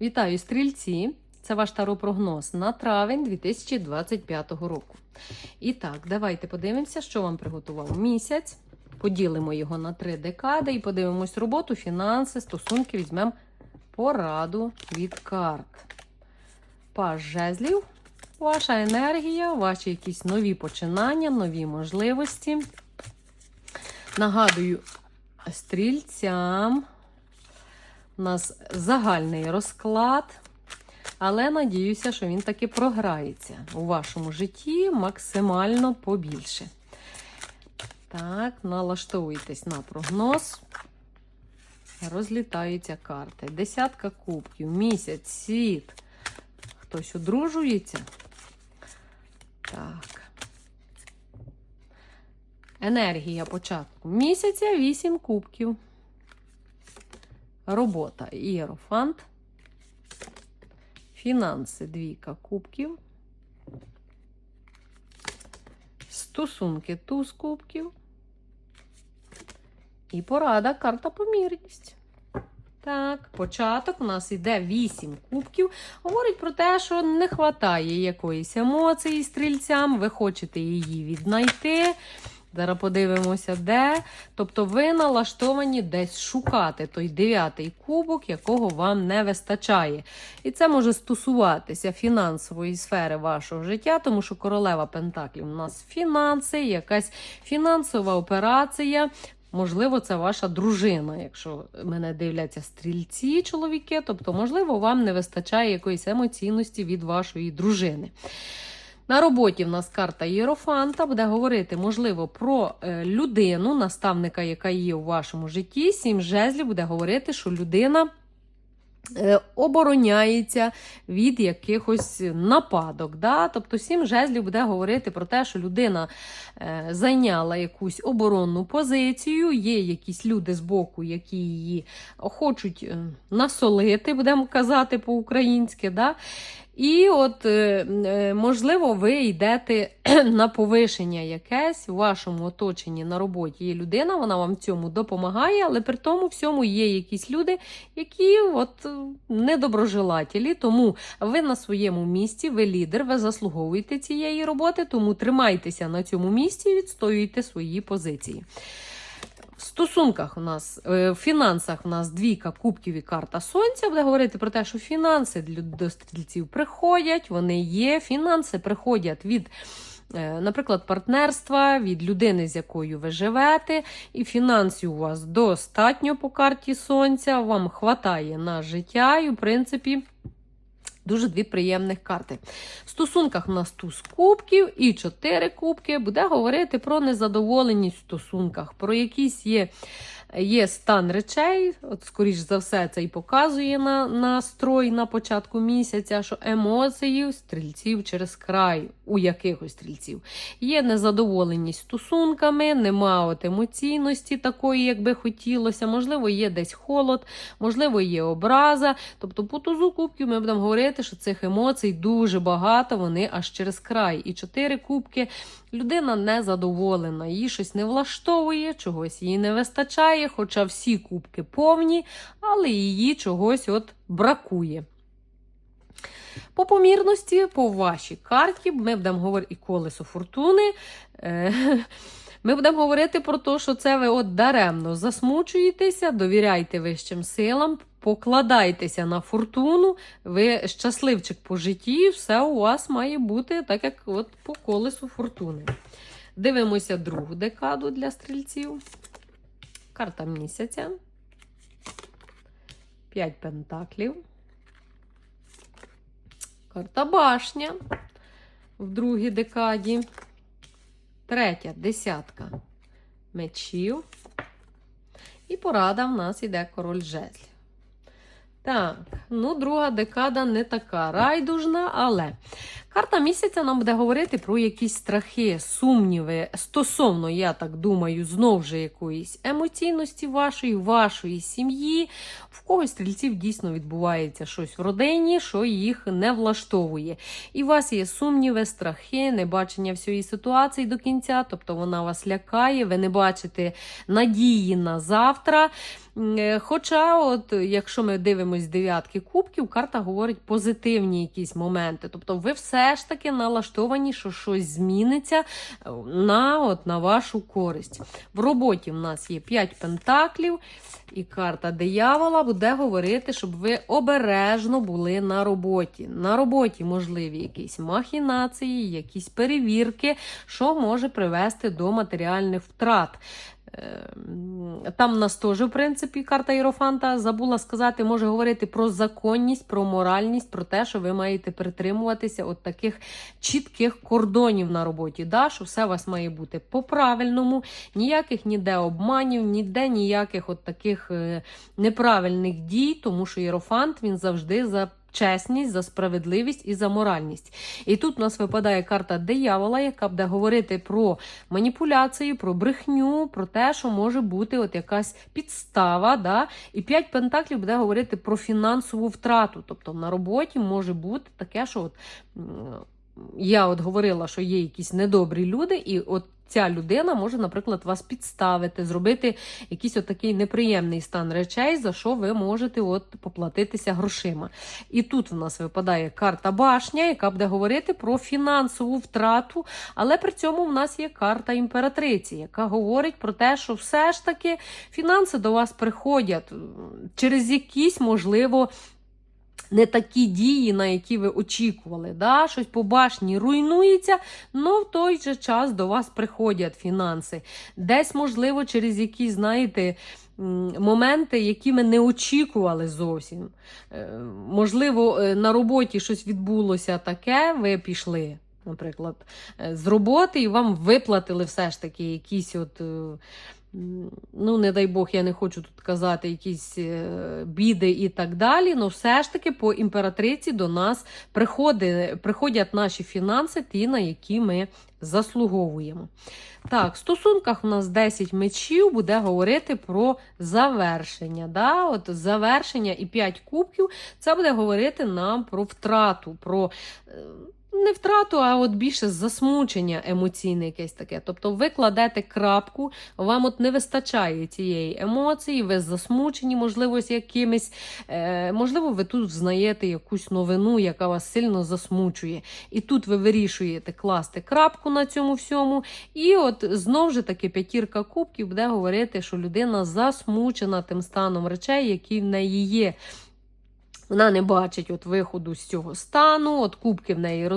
Вітаю, стрільці! Це ваш таропрогноз на травень 2025 року. І так, давайте подивимося, що вам приготував місяць. Поділимо його на три декади і подивимось роботу, фінанси, стосунки. Візьмемо пораду від карт. Паж жезлів, ваша енергія, ваші якісь нові починання, нові можливості. Нагадую стрільцям. У нас загальний розклад, але надіюся, що він таки програється у вашому житті максимально побільше. Так, налаштовуйтесь на прогноз. Розлітаються карти. Десятка кубків, місяць, світ. Хтось одружується. Так. Енергія початку місяця 8 кубків. Робота Ієрофант. Фінанси двійка кубків. Стосунки туз кубків. І порада карта помірність. Так, початок у нас йде 8 кубків. Говорить про те, що не вистачає якоїсь емоції стрільцям, ви хочете її віднайти. Зараз подивимося, де. Тобто ви налаштовані десь шукати той дев'ятий кубок, якого вам не вистачає. І це може стосуватися фінансової сфери вашого життя, тому що королева Пентаклів у нас фінанси, якась фінансова операція. Можливо, це ваша дружина, якщо мене дивляться стрільці, чоловіки, тобто, можливо, вам не вистачає якоїсь емоційності від вашої дружини. На роботі в нас карта Єрофанта буде говорити, можливо, про е, людину, наставника, яка є у вашому житті. Сім жезлів буде говорити, що людина е, обороняється від якихось нападок. Да? Тобто сім жезлів буде говорити про те, що людина е, зайняла якусь оборонну позицію, є якісь люди з боку, які її хочуть насолити, будемо казати по-українськи. Да? І от, е, е, можливо, ви йдете на повишення якесь у вашому оточенні на роботі. Є людина, вона вам в цьому допомагає, але при тому всьому є якісь люди, які от е, недоброжелателі. Тому ви на своєму місці, ви лідер, ви заслуговуєте цієї роботи, тому тримайтеся на цьому місці і відстоюйте свої позиції. В стосунках у нас, е, в фінансах у нас двійка кубків і карта сонця буде говорити про те, що фінанси до стрільців приходять, вони є. Фінанси приходять від, е, наприклад, партнерства, від людини, з якою ви живете, і фінансів у вас достатньо по карті сонця, вам хватає на життя, і, в принципі. Дуже дві приємних карти. В стосунках у нас туз кубків і чотири кубки буде говорити про незадоволеність в стосунках, про якісь є, є стан речей. От, скоріш за все, це і показує на настрой на початку місяця, що емоції стрільців через край у якихось стрільців. Є незадоволеність стосунками, нема от емоційності такої, як би хотілося. Можливо, є десь холод, можливо, є образа. Тобто, по тузу кубків ми будемо говорити, що цих емоцій дуже багато, вони аж через край. І чотири кубки людина незадоволена, її щось не влаштовує, чогось їй не вистачає, хоча всі кубки повні, але її чогось от бракує. По помірності, по вашій карті, ми будемо говорити і колесо фортуни. Е, Ми будемо говорити про те, що це ви от даремно засмучуєтеся, довіряйте вищим силам, покладайтеся на фортуну, ви щасливчик по житті, все у вас має бути так, як от по колесу фортуни. Дивимося другу декаду для стрільців. Карта місяця. П'ять пентаклів. Карта башня в другій декаді. Третя десятка мечів. І порада в нас іде король жезлів. Так, ну, друга декада не така райдужна, але Карта місяця нам буде говорити про якісь страхи, сумніви стосовно, я так думаю, знов же якоїсь емоційності вашої, вашої сім'ї. В когось стрільців дійсно відбувається щось в родині, що їх не влаштовує. І у вас є сумніви, страхи, небачення всієї ситуації до кінця, тобто вона вас лякає, ви не бачите надії на завтра. Е, Хоча, от якщо ми дивимося дев'ятки кубків, карта говорить позитивні якісь моменти. Тобто, ви все ж таки налаштовані, що щось зміниться е, на, от, на вашу користь. В роботі в нас є 5 пентаклів, і карта диявола буде говорити, щоб ви обережно були на роботі. На роботі можливі якісь махінації, якісь перевірки, що може привести до матеріальних втрат. Ем, Там нас теж, в принципі, карта Єрофанта забула сказати, може говорити про законність, про моральність, про те, що ви маєте притримуватися от таких чітких кордонів на роботі. Да? Що все у вас має бути по-правильному, ніяких ніде обманів, ніде ніяких от таких е, неправильних дій, тому що Єрофант він завжди за. Чесність, за справедливість і за моральність. І тут у нас випадає карта диявола, яка буде говорити про маніпуляцію, про брехню, про те, що може бути от якась підстава. Да? І п'ять пентаклів буде говорити про фінансову втрату. Тобто на роботі може бути таке, що от, я от говорила, що є якісь недобрі люди, і от ця людина може, наприклад, вас підставити, зробити якийсь от такий неприємний стан речей, за що ви можете от поплатитися грошима. І тут в нас випадає карта башня, яка буде говорити про фінансову втрату, але при цьому в нас є карта імператриці, яка говорить про те, що все ж таки фінанси до вас приходять через якісь, можливо, не такі дії, на які ви очікували. Да? Щось по башні руйнується, але в той же час до вас приходять фінанси. Десь, можливо, через якісь, знаєте, моменти, які ми не очікували зовсім. Е, Можливо, е, на роботі щось відбулося таке, ви пішли. Наприклад, е, з роботи і вам виплатили все ж таки якісь от. Е, Ну, не дай Бог, я не хочу тут казати якісь е, біди і так далі. але все ж таки по імператриці до нас приходить, приходять наші фінанси, ті, на які ми заслуговуємо. Так, в стосунках у нас 10 мечів буде говорити про завершення. Да? От Завершення і 5 кубків це буде говорити нам про втрату, про. Не втрату, а от більше засмучення емоційне якесь таке. Тобто ви кладете крапку, вам от не вистачає цієї емоції, ви засмучені, можливо, якимись, е, можливо, ви тут знаєте якусь новину, яка вас сильно засмучує. І тут ви вирішуєте класти крапку на цьому всьому. І от знов же таки п'ятірка кубків буде говорити, що людина засмучена тим станом речей, які в неї є. Вона не бачить от виходу з цього стану, от кубки в неї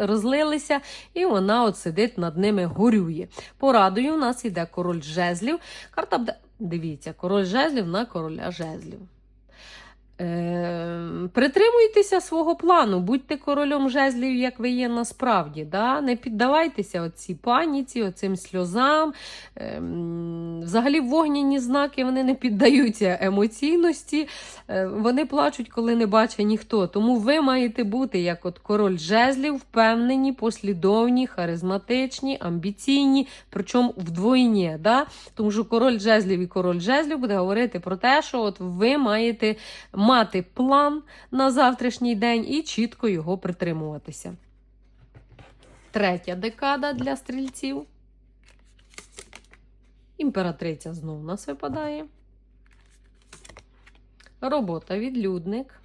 розлилися, і вона от сидить над ними горює. Порадою у нас йде король жезлів. Карта. Дивіться, король жезлів на короля жезлів. Е, притримуйтеся свого плану, будьте королем жезлів, як ви є насправді. Да? Не піддавайтеся оцій паніці, оцим сльозам. Е, взагалі, вогняні знаки вони не піддаються емоційності, е, вони плачуть, коли не бачить ніхто. Тому ви маєте бути як от король жезлів, впевнені, послідовні, харизматичні, амбіційні, причому вдвойні. Да? Тому що король жезлів і король жезлів буде говорити про те, що от ви маєте мати план на завтрашній день і чітко його притримуватися. Третя декада для стрільців. Імператриця знову у нас випадає. Робота відлюдник.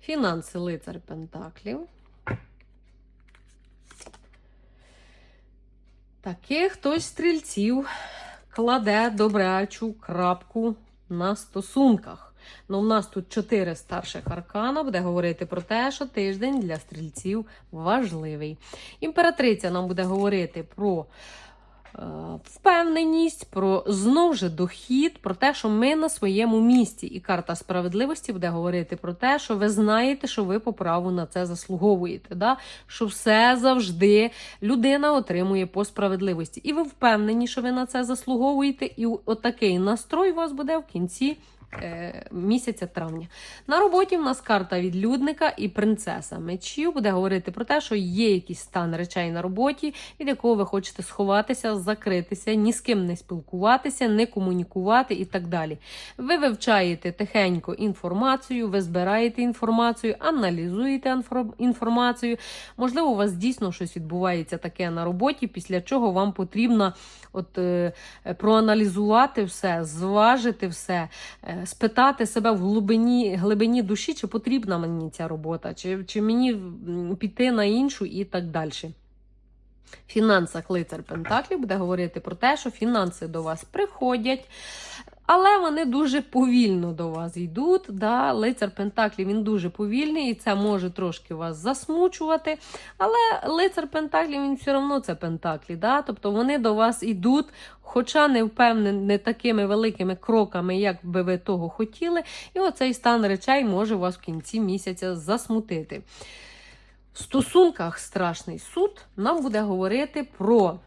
Фінанси лицар Пентаклів. Таки хтось стрільців кладе добрячу крапку на стосунках. Ну, у нас тут чотири старших аркана буде говорити про те, що тиждень для стрільців важливий. Імператриця нам буде говорити про впевненість, про знов же дохід, про те, що ми на своєму місці. І карта справедливості буде говорити про те, що ви знаєте, що ви по праву на це заслуговуєте. Да? Що все завжди людина отримує по справедливості. І ви впевнені, що ви на це заслуговуєте, і отакий настрой у вас буде в кінці е, місяця травня. На роботі в нас карта відлюдника і принцеса мечів буде говорити про те, що є якийсь стан речей на роботі, від якого ви хочете сховатися, закритися, ні з ким не спілкуватися, не комунікувати і так далі. Ви вивчаєте тихенько інформацію, ви збираєте інформацію, аналізуєте інфор- інформацію. Можливо, у вас дійсно щось відбувається таке на роботі, після чого вам потрібно от, е, проаналізувати все, зважити все, е, спитати себе в глибині, глибині душі, чи потрібна мені ця робота, чи, чи мені піти на іншу і так далі. В фінансах лицар Пентаклі буде говорити про те, що фінанси до вас приходять, але вони дуже повільно до вас йдуть. Да? Лицар Пентаклів він дуже повільний, і це може трошки вас засмучувати. Але лицар Пентаклів він все одно це Пентаклі. Да? Тобто вони до вас йдуть, хоча не впевнені не такими великими кроками, як би ви того хотіли. І оцей стан речей може вас в кінці місяця засмутити. В стосунках страшний суд нам буде говорити про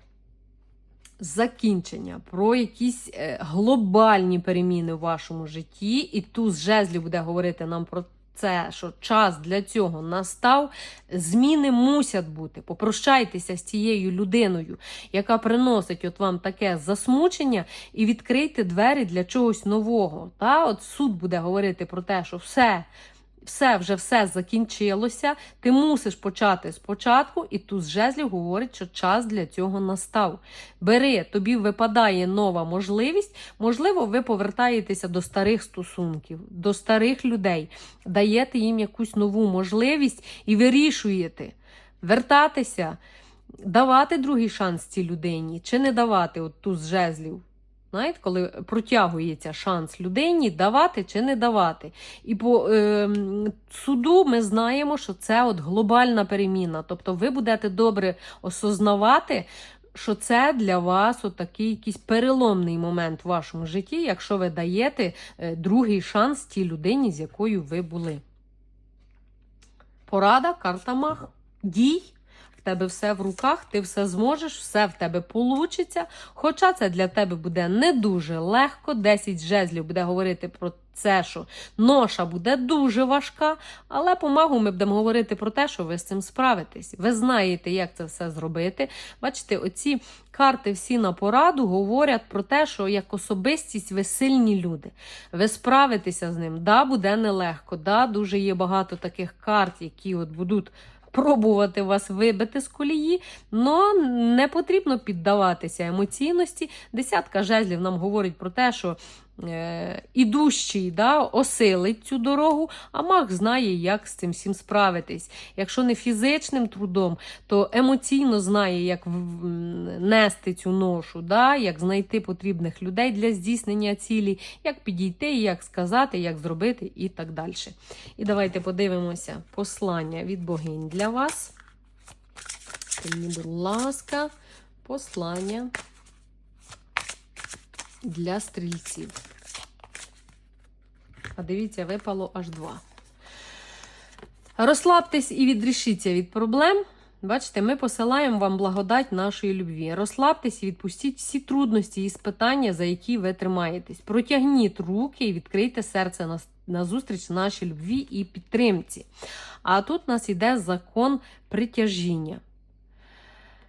закінчення, про якісь е, глобальні переміни в вашому житті. І туз жезлів буде говорити нам про це, що час для цього настав. Зміни мусять бути. Попрощайтеся з цією людиною, яка приносить от вам таке засмучення, і відкрийте двері для чогось нового. Та? От суд буде говорити про те, що все все вже все закінчилося. Ти мусиш почати спочатку, і туз жезлів говорить, що час для цього настав. Бери, тобі випадає нова можливість. Можливо, ви повертаєтеся до старих стосунків, до старих людей, даєте їм якусь нову можливість і вирішуєте вертатися, давати другий шанс цій людині, чи не давати от туз жезлів. Знаєте, коли протягується шанс людині, давати чи не давати. І по е, суду ми знаємо, що це от глобальна переміна. Тобто ви будете добре осознавати, що це для вас от такий якийсь переломний момент в вашому житті, якщо ви даєте е, другий шанс тій людині, з якою ви були. Порада, карта мах. Дій. Тебе все в руках, ти все зможеш, все в тебе получиться. Хоча це для тебе буде не дуже легко. 10 жезлів буде говорити про це, що ноша буде дуже важка, але по магу ми будемо говорити про те, що ви з цим справитесь. Ви знаєте, як це все зробити. Бачите, оці карти всі на пораду говорять про те, що як особистість ви сильні люди. Ви справитеся з ним. Да, буде нелегко. Да, дуже є багато таких карт, які от будуть пробувати вас вибити з колії, але не потрібно піддаватися емоційності. Десятка жезлів нам говорить про те, що ідущий да, осилить цю дорогу, а маг знає, як з цим всім справитись. Якщо не фізичним трудом, то емоційно знає, як нести цю ношу, да, як знайти потрібних людей для здійснення цілі, як підійти, як сказати, як зробити і так далі. І давайте подивимося послання від богинь для вас. Мені, будь ласка, послання для стрільців. А дивіться, випало аж два. Розслабтесь і відрішіться від проблем. Бачите, ми посилаємо вам благодать нашої любві. Розслабтесь і відпустіть всі трудності і спитання, за які ви тримаєтесь. Протягніть руки і відкрийте серце на, на зустріч нашій любві і підтримці. А тут у нас йде закон притяжіння.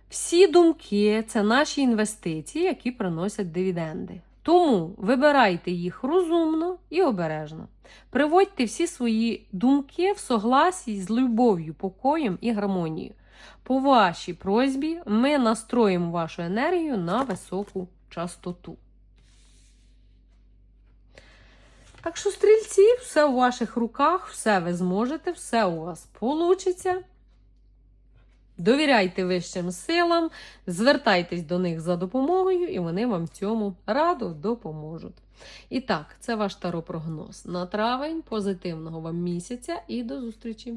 Всі думки це наші інвестиції, які приносять дивіденди. Тому вибирайте їх розумно і обережно. Приводьте всі свої думки в согласі з любов'ю, покоєм і гармонією. По вашій просьбі ми настроїмо вашу енергію на високу частоту. Так що, стрільці, все у ваших руках, все ви зможете, все у вас вийде. Довіряйте вищим силам, звертайтесь до них за допомогою, і вони вам в цьому радо допоможуть. І так, це ваш таропрогноз на травень. Позитивного вам місяця і до зустрічі!